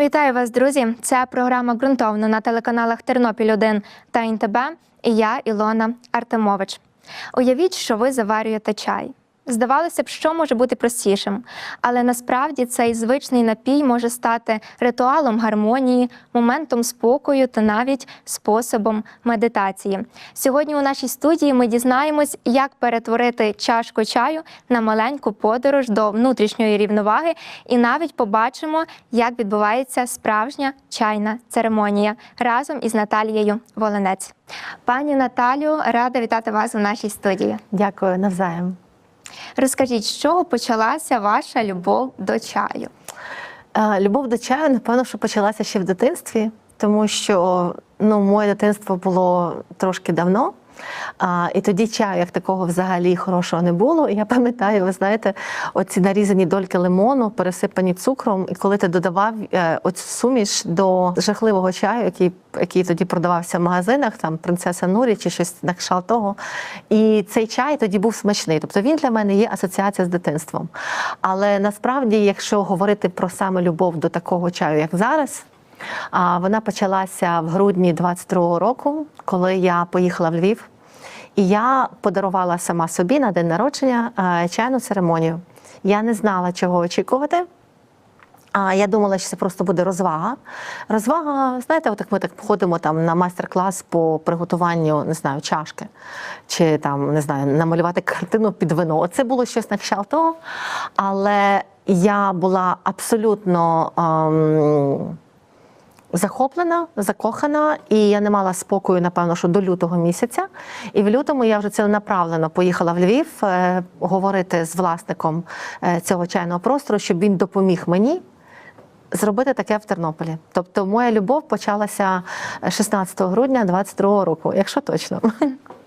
Вітаю вас, друзі! Це програма ґрунтовно на телеканалах Тернопіль 1 та НТБ. І я Ілона Артемович. Уявіть, що ви заварюєте чай. Здавалося б, що може бути простішим, але насправді цей звичний напій може стати ритуалом гармонії, моментом спокою та навіть способом медитації. Сьогодні у нашій студії ми дізнаємось, як перетворити чашку чаю на маленьку подорож до внутрішньої рівноваги, і навіть побачимо, як відбувається справжня чайна церемонія разом із Наталією Волинець. Пані Наталю, рада вітати вас у нашій студії. Дякую навзаєм. Розкажіть, з чого почалася ваша любов до чаю? Е, Любов до чаю, напевно, що почалася ще в дитинстві, тому що ну, моє дитинство було трошки давно. А, і тоді чаю як такого взагалі хорошого не було. І я пам'ятаю, ви знаєте, оці нарізані дольки лимону, пересипані цукром, і коли ти додавав е, оцю суміш до жахливого чаю, який, який тоді продавався в магазинах, там принцеса Нурі чи щось на кшталт того. І цей чай тоді був смачний. Тобто він для мене є асоціація з дитинством. Але насправді, якщо говорити про саме любов до такого чаю, як зараз. Вона почалася в грудні 22-го року, коли я поїхала в Львів. І я подарувала сама собі на день народження е, чайну церемонію. Я не знала, чого очікувати. А я думала, що це просто буде розвага. Розвага, знаєте, от ми так ходимо там на майстер-клас по приготуванню, не знаю, чашки, чи там не знаю, намалювати картину під вино. Це було щось на кшталт того. Але я була абсолютно. Ем, захоплена, закохана, і я не мала спокою, напевно, що до лютого місяця. І в лютому я вже ціленаправлено поїхала в Львів е, говорити з власником е, цього чайного простору, щоб він допоміг мені. Зробити таке в Тернополі. Тобто моя любов почалася 16 грудня 22 року, якщо точно.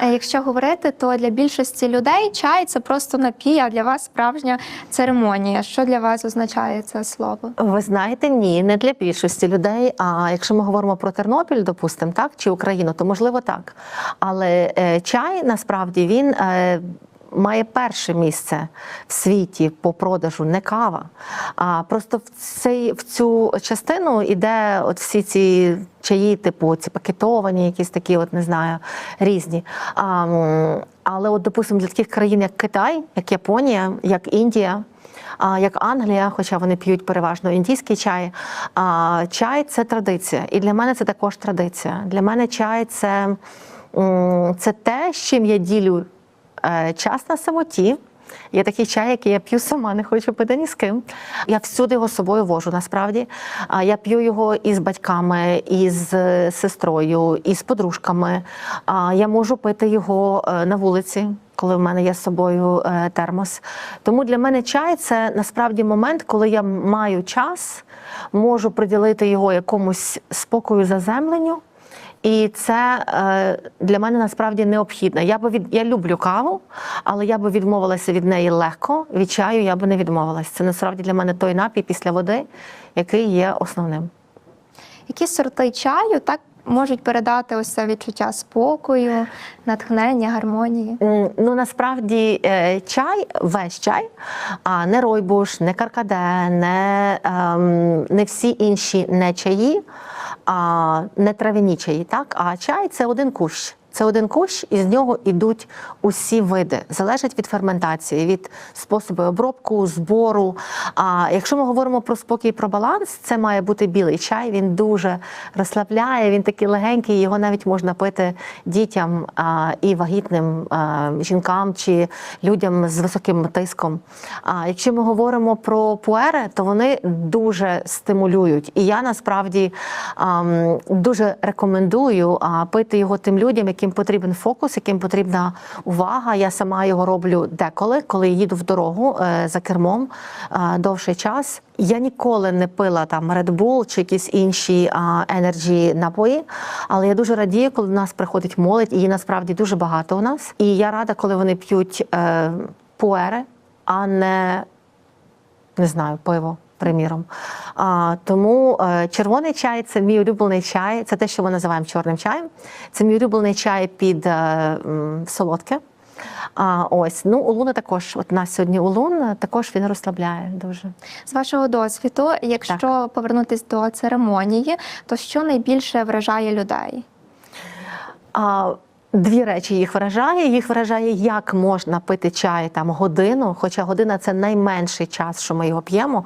Е, Якщо говорити, то для більшості людей чай це просто напій, а для вас справжня церемонія. Що для вас означає це слово? Ви знаєте, ні, не для більшості людей. А якщо ми говоримо про Тернопіль, допустимо, так чи Україну, то можливо так. Але е, чай насправді він. Має перше місце в світі по продажу не кава. А просто в цей в цю частину йде от всі ці чаї, типу ці пакетовані, якісь такі, от не знаю, різні. А, але, от, допустимо, для таких країн, як Китай, як Японія, як Індія. Як Англія, хоча вони п'ють переважно індійський чай. Чай це традиція. І для мене це також традиція. Для мене чай це, це те, з чим я ділю час на самоті. Є такий чай, який я п'ю сама, не хочу пити ні з ким. Я всюди його з собою вожу. Насправді А я п'ю його із батьками, із е, сестрою, із подружками. А Я можу пити його е, на вулиці, коли в мене є з собою е, термос. Тому для мене чай це насправді момент, коли я маю час, можу приділити його якомусь спокою заземленню. І це е, для мене насправді необхідно. Я би від я люблю каву, але я би відмовилася від неї легко. Від чаю я би не відмовилася. Це насправді для мене той напій після води, який є основним. Які сорти чаю так можуть передати ось це відчуття спокою, натхнення, гармонії? Ну насправді е, чай, весь чай, а не ройбуш, не каркаде, не, ем, не всі інші не чаї, а не травяні чаї, так? А чай це один кущ. Це один кущ, і з нього йдуть усі види. Залежить від ферментації, від способу обробку, збору. А якщо ми говоримо про спокій, про баланс, це має бути білий чай. Він дуже розслабляє, він такий легенький, його навіть можна пити дітям а, і вагітним а, жінкам чи людям з високим тиском. А якщо ми говоримо про пуери, то вони дуже стимулюють. І я насправді ам, дуже рекомендую а, пити його тим людям, яким потрібен фокус, яким потрібна увага. Я сама його роблю деколи, коли їду в дорогу е, за кермом е, довший час. Я ніколи не пила там Red Bull чи якісь інші енерджі напої, але я дуже радію, коли до нас приходить молодь, і її насправді дуже багато у нас. І я рада, коли вони п'ють е, пуери, а не не знаю, пиво. Приміром, а, тому е, червоний чай це мій улюблений чай. Це те, що ми називаємо чорним чаєм. Це мій улюблений чай під е, солодке. А, ось, ну, улуни також, от у нас сьогодні улун, також він розслабляє дуже. З вашого досвіду, якщо повернутись до церемонії, то що найбільше вражає людей? А, Дві речі їх вражає. Їх вражає, як можна пити чай там годину, хоча година це найменший час, що ми його п'ємо.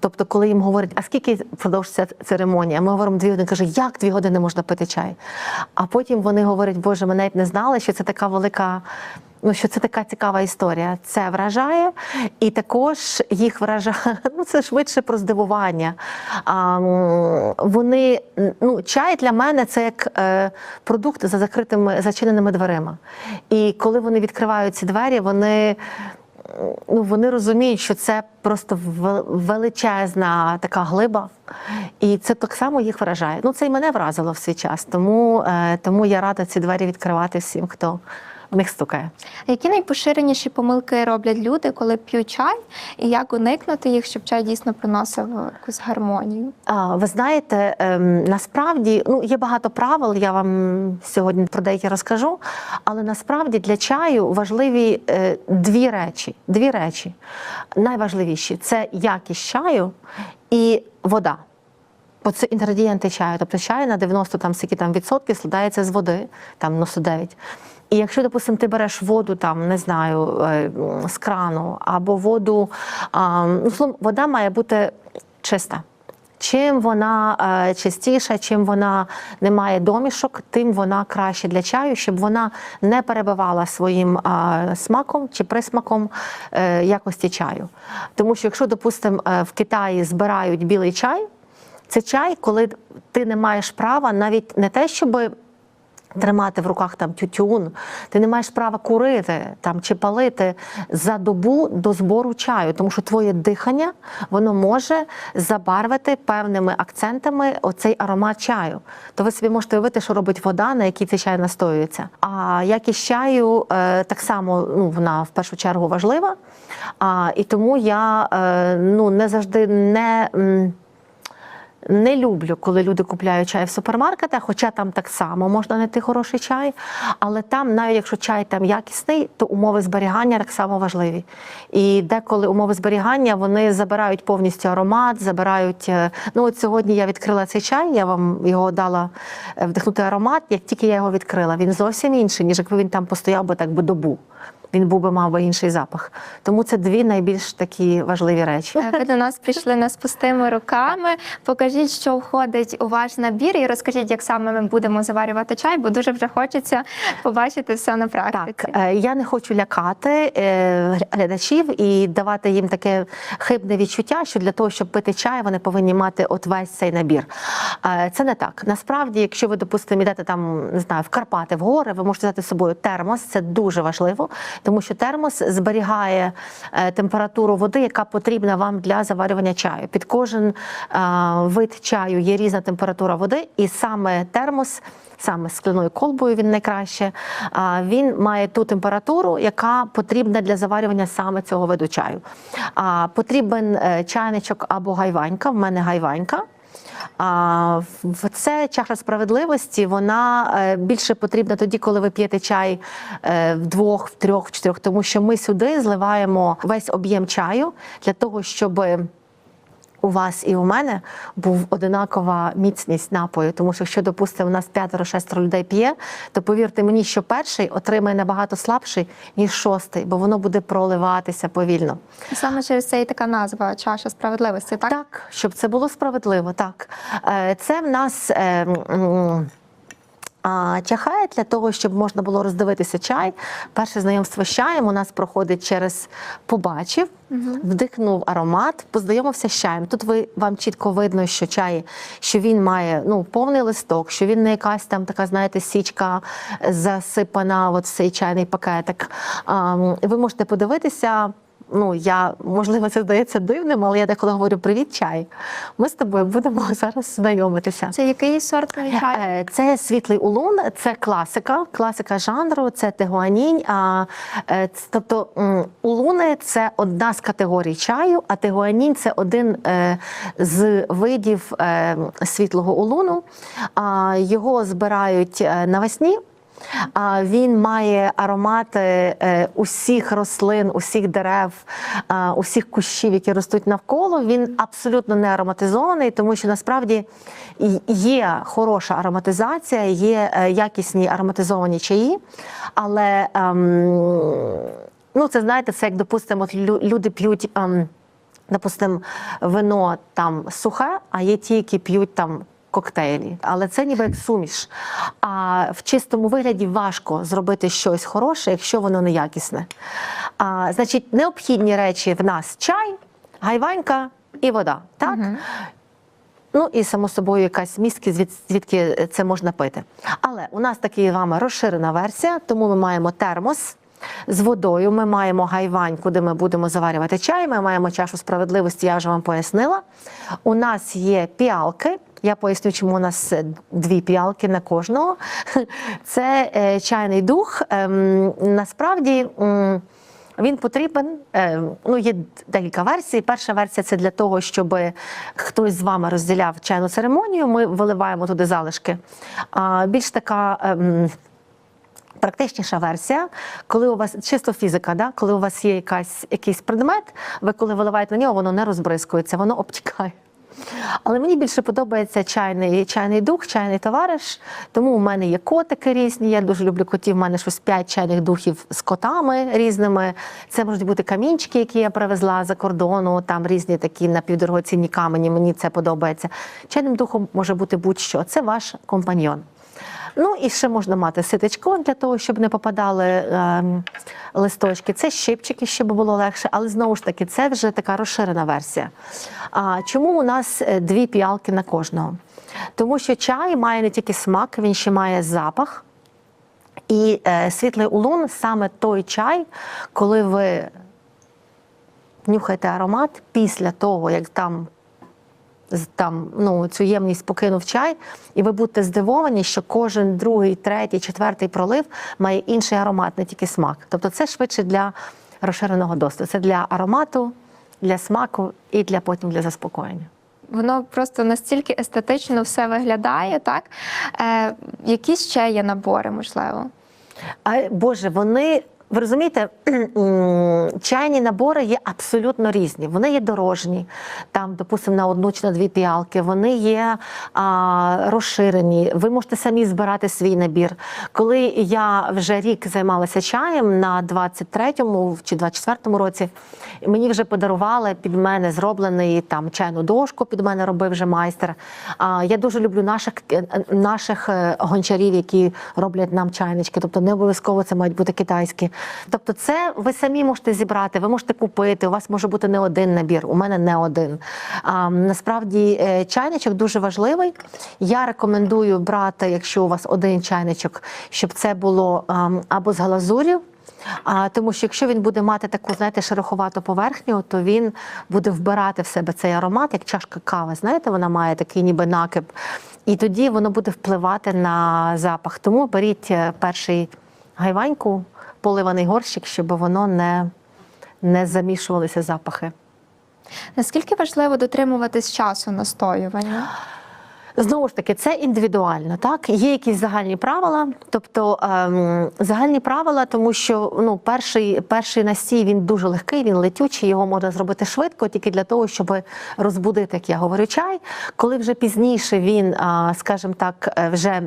Тобто, коли їм говорять, а скільки продовжиться церемонія? Ми говоримо дві години. Каже, як дві години можна пити чай? А потім вони говорять, Боже, ми навіть не знали, що це така велика. Ну, що це така цікава історія. Це вражає, і також їх вражає. Ну, це швидше про здивування. А, вони, ну, чай для мене це як е, продукт за закритими зачиненими дверима. І коли вони відкривають ці двері, вони. Ну, вони розуміють, що це просто величезна така глиба, і це так само їх вражає. Ну, це і мене вразило в свій час. Тому, е, тому я рада ці двері відкривати всім, хто в них стукає. Які найпоширеніші помилки роблять люди, коли п'ють чай, і як уникнути їх, щоб чай дійсно приносив якусь гармонію? А, Ви знаєте, ем, насправді ну, є багато правил, я вам сьогодні про деякі розкажу. Але насправді для чаю важливі е, дві речі. Дві речі. Найважливіші це якість чаю і вода. Бо це інгредієнти чаю. Тобто чай на 90 там, там відсотків складається з води, там 99. І якщо, допустимо, ти береш воду, там, не знаю, е, з крану або воду, ну, вода має бути чиста. Чим вона е, чистіша, чим вона не має домішок, тим вона краще для чаю, щоб вона не перебивала своїм смаком чи присмаком е, якості чаю. Тому що, якщо, допустимо, в Китаї збирають білий чай, це чай, коли ти не маєш права навіть не те, щоби тримати в руках там тютюн, ти не маєш права курити там чи палити за добу до збору чаю, тому що твоє дихання воно може забарвити певними акцентами оцей аромат чаю. То ви собі можете уявити, що робить вода, на якій цей чай настоюється. А якість чаю е, так само ну, вона в першу чергу важлива. А, і тому я е, ну, не завжди не. Не люблю, коли люди купляють чай в супермаркетах, хоча там так само можна знайти хороший чай. Але там, навіть якщо чай там якісний, то умови зберігання так само важливі. І деколи умови зберігання вони забирають повністю аромат, забирають. е, Ну от сьогодні я відкрила цей чай, я вам його дала е, вдихнути аромат. Як тільки я його відкрила, він зовсім інший, ніж якби він там постояв би так би добу. Він був би мав би інший запах. Тому це дві найбільш такі важливі речі. Ви до нас прийшли не з пустими руками. Покажіть, що входить у ваш набір, і розкажіть, як саме ми будемо заварювати чай, бо дуже вже хочеться побачити все на практиці. Так, е, я не хочу лякати е, глядачів і давати їм таке хибне відчуття, що для того, щоб пити чай, вони повинні мати от весь цей набір. Е, Це не так. Насправді, якщо ви, допустимо, йдете там, не знаю, в Карпати, в гори, ви можете взяти з собою термос. Це дуже важливо, тому що термос зберігає е, температуру води, яка потрібна вам для заварювання чаю. Під кожен е, вид чаю є різна температура води, і саме термос. Саме скляною колбою він найкраще. А, Він має ту температуру, яка потрібна для заварювання саме цього виду чаю. Потрібен е, чайничок або гайванька. В мене гайванька. А в це чаша справедливості вона е, більше потрібна тоді, коли ви п'єте чай е, вдвох, в трьох, в чотирьох, тому що ми сюди зливаємо весь об'єм чаю для того, щоб у вас і у мене був одинакова міцність напою. Тому що, якщо, допустимо, у нас п'ятеро-шестеро людей п'є, то повірте мені, що перший отримає набагато слабший, ніж шостий, бо воно буде проливатися повільно. І Саме через це і така назва чаша справедливості. Так, Так, щоб це було справедливо, так. Е, Це в нас. А чахає для того, щоб можна було роздивитися чай. Перше знайомство з чаєм у нас проходить через побачив, вдихнув аромат, познайомився з чаєм. Тут ви вам чітко видно, що чай, що він має ну, повний листок, що він не якась там така, знаєте, січка засипана, от цей чайний пакетик. А, ви можете подивитися. Ну, я можливо, це здається дивним, але я деколи говорю привіт, чай. Ми з тобою будемо зараз знайомитися. це який сорт чаю? Е, Це світлий улун, це класика, класика жанру, це тегуанінь. А, е, тобто улуни це одна з категорій чаю, а тегуанінь це один е, з видів світлого улуну. А, Його збирають навесні. Він має аромати е, усіх рослин, усіх дерев, е, усіх кущів, які ростуть навколо. Він абсолютно не ароматизований, тому що насправді є хороша ароматизація, є е, якісні ароматизовані чаї, але ем, ну, це знаєте, це як допустимо, люди п'ють. Ем, Допустимо, вино там сухе, а є ті, які п'ють там коктейлі. Але це ніби як суміш. А в чистому вигляді важко зробити щось хороше, якщо воно неякісне. А, значить, необхідні речі в нас чай, гайванька і вода. Так? Ну і само собою якась містки, звід- звідки це можна пити. Але у нас така з вами розширена версія, тому ми маємо термос. З водою ми маємо гайвань, куди ми будемо заварювати чай. Ми маємо чашу справедливості, я вже вам пояснила. У нас є піалки. Я поясню, чому у нас е, дві піалки на кожного. Це е, чайний дух. Ем, насправді. він потрібен. е, Ну, є декілька версій. Перша версія це для того, щоб хтось з вами розділяв чайну церемонію. Ми виливаємо туди залишки. А більш така. ем, Практичніша версія, коли у вас чисто фізика, да? коли у вас є якась, якийсь предмет, ви коли виливаєте на нього, воно не розбризкується, воно обтікає. Але мені більше подобається чайний, чайний дух, чайний товариш. Тому у мене є котики різні. Я дуже люблю котів. У мене щось п'ять чайних духів з котами різними. Це можуть бути камінчики, які я привезла за кордону. Там різні такі напівдорогоцінні камені. Мені це подобається. Чайним духом може бути будь-що. Це ваш компаньйон. Ну і ще можна мати ситечко для того, щоб не попадали ем, листочки. Це щипчики, щоб було легше, але знову ж таки, це вже така розширена версія. А чому у нас е, дві піалки на кожного? Тому що чай має не тільки смак, він ще має запах. І е, світлий улун саме той чай, коли ви нюхаєте аромат після того, як там там ну цю ємність покинув чай, і ви будете здивовані, що кожен другий, третій, четвертий пролив має інший аромат, не тільки смак. Тобто, це швидше для розширеного досвіду. Це для аромату, для смаку і для потім для заспокоєння. Воно просто настільки естетично все виглядає, так? Е, якісь ще є набори, можливо. А, Боже, вони. Ви розумієте, чайні набори є абсолютно різні. Вони є дорожні, там, допустимо, на одну чи на дві піалки. Вони є а, розширені. Ви можете самі збирати свій набір. Коли я вже рік займалася чаєм на 23-му чи 24-му році, мені вже подарували під мене зроблений там чайну дошку. Під мене робив вже майстер. А, я дуже люблю наших е, наших е, гончарів, які роблять нам чайнички. Тобто не обов'язково це мають бути китайські. Тобто, це ви самі можете зібрати, ви можете купити. У вас може бути не один набір. У мене не один. А, насправді е, чайничок дуже важливий. Я рекомендую брати, якщо у вас один чайничок, щоб це було або з глазурів. А, тому що якщо він буде мати таку, знаєте, шероховату поверхню, то він буде вбирати в себе цей аромат, як чашка кави. Знаєте, вона має такий ніби накип. І тоді воно буде впливати на запах. Тому беріть е, перший гайваньку, поливаний горщик, щоб воно не, не замішувалися запахи. Наскільки важливо дотримуватись часу настоювання? Знову ж таки, це індивідуально, так є якісь загальні правила, тобто ем, загальні правила, тому що ну перший, перший настій він дуже легкий, він летючий, його можна зробити швидко, тільки для того, щоб розбудити, як я говорю, чай. Коли вже пізніше він, скажімо так, е, вже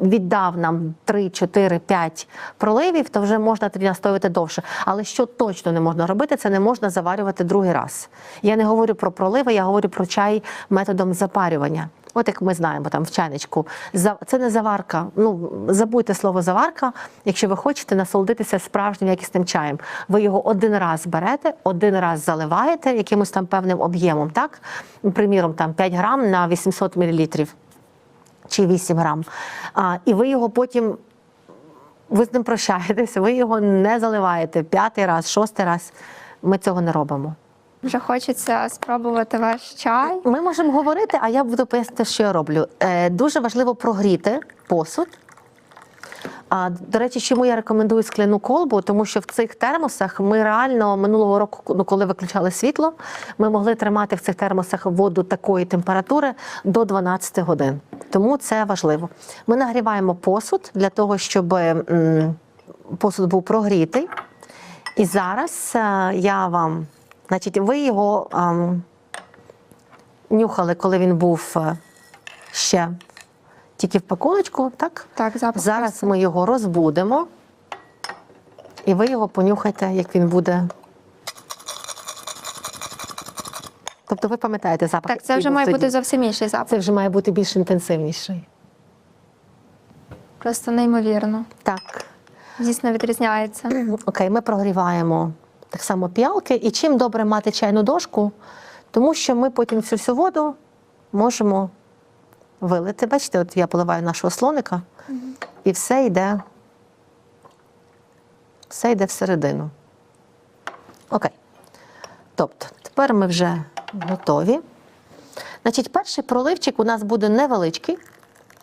віддав нам 3, 4, 5 проливів, то вже можна тоді настоювати довше. Але що точно не можна робити, це не можна заварювати другий раз. Я не говорю про проливи, я говорю про чай методом запарювання. От як ми знаємо, там в чайничку. Це не заварка. Ну забудьте слово заварка. Якщо ви хочете насолодитися справжнім якісним чаєм, ви його один раз берете, один раз заливаєте якимось там певним об'ємом, так? Приміром, там 5 грам на 800 мілілітрів чи 8 грам. А, і ви його потім. Ви з ним прощаєтеся, ви його не заливаєте п'ятий раз, шостий раз. Ми цього не робимо. Вже хочеться спробувати ваш чай. Ми можемо говорити, а я буду пояснити, що я роблю. Е, дуже важливо прогріти посуд. А до речі, чому я рекомендую скляну колбу? Тому що в цих термосах ми реально минулого року, ну коли виключали світло, ми могли тримати в цих термосах воду такої температури до 12 годин. Тому це важливо. Ми нагріваємо посуд для того, щоб посуд був прогрітий. І зараз е, я вам, значить, ви його ем, нюхали, коли він був е, ще тільки в пакуночку, так? Так, запах. Зараз ми його розбудемо, і ви його понюхайте, як він буде. Тобто ви пам'ятаєте запах? Так, це вже має бути зовсім інший запах. Це вже має бути більш інтенсивніший. Просто неймовірно. Так. Дійсно відрізняється. Окей, ми прогріваємо так само піалки. І чим добре мати чайну дошку, тому що ми потім цю всю воду можемо вилити. Бачите, от я поливаю нашого слоника, і все йде, все йде всередину. Окей. Тобто, тепер ми вже готові. Значить, перший проливчик у нас буде невеличкий,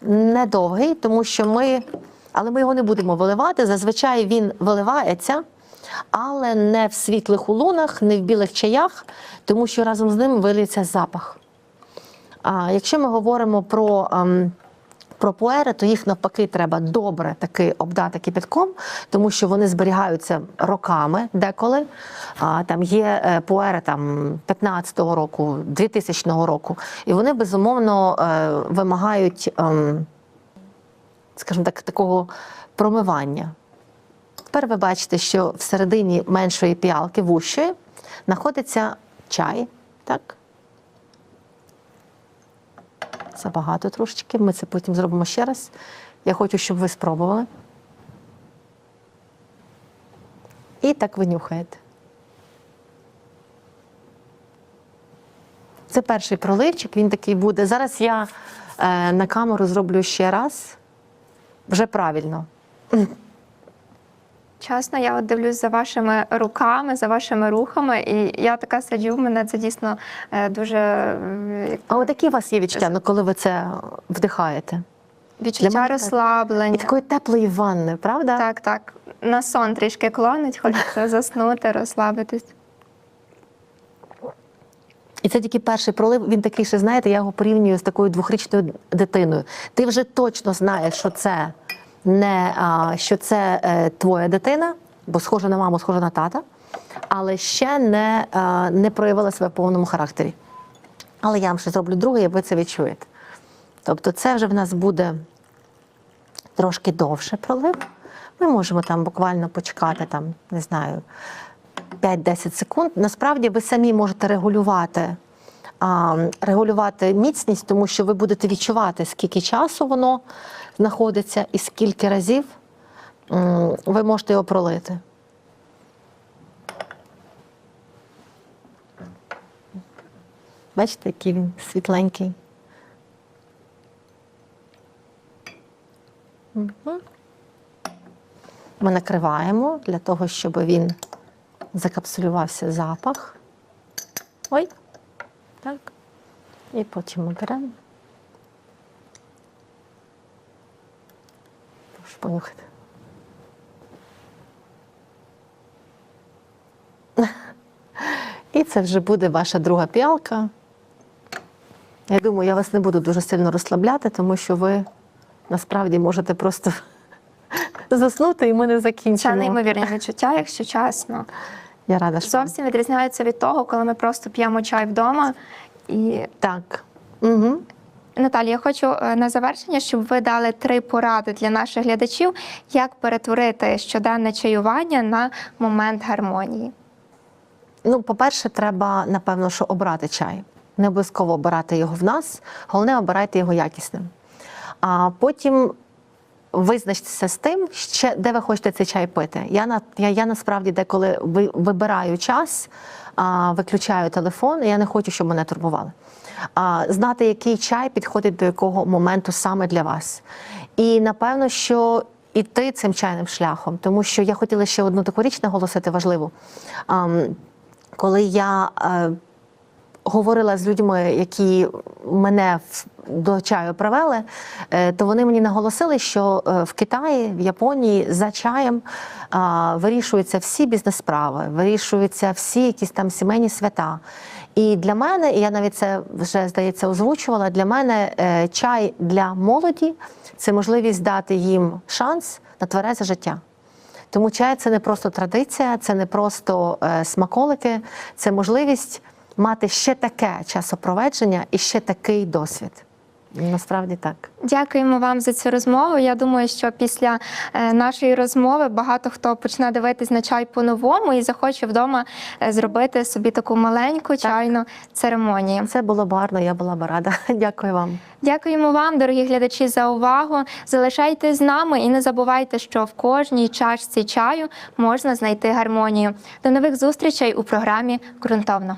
недовгий, тому що ми, але ми його не будемо виливати. Зазвичай він виливається, але не в світлих улунах, не в білих чаях, тому що разом з ним виліється запах. А якщо ми говоримо про, ем, про пуери, то їх навпаки треба добре таки обдати кипятком, тому що вони зберігаються роками деколи. А, там є е, пуери там 15-го року, 2000 року, і вони безумовно е, вимагають, ем, скажімо так, такого промивання. Тепер ви бачите, що всередині меншої піалки вущої знаходиться чай. Так? Забагато трошечки. Ми це потім зробимо ще раз. Я хочу, щоб ви спробували. І так ви нюхаєте. Це перший проливчик, він такий буде. Зараз я е, на камеру зроблю ще раз. Вже правильно. Чесно, я от дивлюсь за вашими руками, за вашими рухами, і я така сиджу, мене це дійсно е, дуже е, А от які у вас є відчуття, ну, коли ви це вдихаєте? Відчуття розслаблення. І такої теплої ванни, правда? Так, так. На сон трішки клонить, хочеться заснути, розслабитись. І це тільки перший пролив. Він такий, ще знаєте, я його порівнюю з такою двохрічною дитиною. Ти вже точно знаєш, що це не що це е, твоя дитина, бо схожа на маму, схожа на тата, але ще не, не проявила себе в повному характері. Але я вам ще зроблю друге, і ви це відчуєте. Тобто, це вже в нас буде трошки довше пролив. Ми можемо там буквально почекати, там, не знаю, 5-10 секунд. Насправді ви самі можете регулювати, регулювати міцність, тому що ви будете відчувати, скільки часу воно знаходиться і скільки разів ви можете його пролити. Бачите, який він світленький. Ми накриваємо для того, щоб він закапсулювався запах. Ой. Так. І потім беремо. Прошу понюхати. І це вже буде ваша друга піалка. Я думаю, я вас не буду дуже сильно розслабляти, тому що ви насправді можете просто заснути, і ми не Це закінчимо. неймовірні відчуття, якщо чесно. Я рада, що Зовсім відрізняється від того, коли ми просто п'ємо чай вдома. І так. Угу. Наталія, я хочу е, на завершення, щоб ви дали три поради для наших глядачів, як перетворити щоденне чаювання на момент гармонії. Ну, по-перше, треба, напевно, що обрати чай. Не обов'язково обирати його в нас, головне обирайте його якісним. А потім визначтеся з тим, ще, де ви хочете цей чай пити. Я, на, я, я насправді деколи ви, вибираю час, а, виключаю телефон, і я не хочу, щоб мене турбували. А, знати, який чай підходить до якого моменту саме для вас. І напевно, що іти цим чайним шляхом, тому що я хотіла ще одну таку річ наголосити важливу. Ам, коли я е, говорила з людьми, які мене до чаю привели, е, то вони мені наголосили, що е, в Китаї, в Японії за чаєм вирішуються всі бізнес-справи, вирішуються всі якісь там сімейні свята. І для мене, і я навіть це вже здається озвучувала. Для мене е, чай для молоді це можливість дати їм шанс на тверезе життя. Тому чай це не просто традиція, це не просто смаколики, це можливість мати ще таке часопроведження і ще такий досвід. Насправді так. Дякуємо вам за цю розмову. Я думаю, що після е, нашої розмови багато хто почне дивитись на чай по-новому і захоче вдома е, зробити собі таку маленьку чайну церемонію. Це було б гарно, я була б рада. Дякую вам. Дякуємо вам, дорогі глядачі, за увагу. Залишайтесь з нами і не забувайте, що в кожній чашці чаю можна знайти гармонію. До нових зустрічей у програмі Ґрунтовно.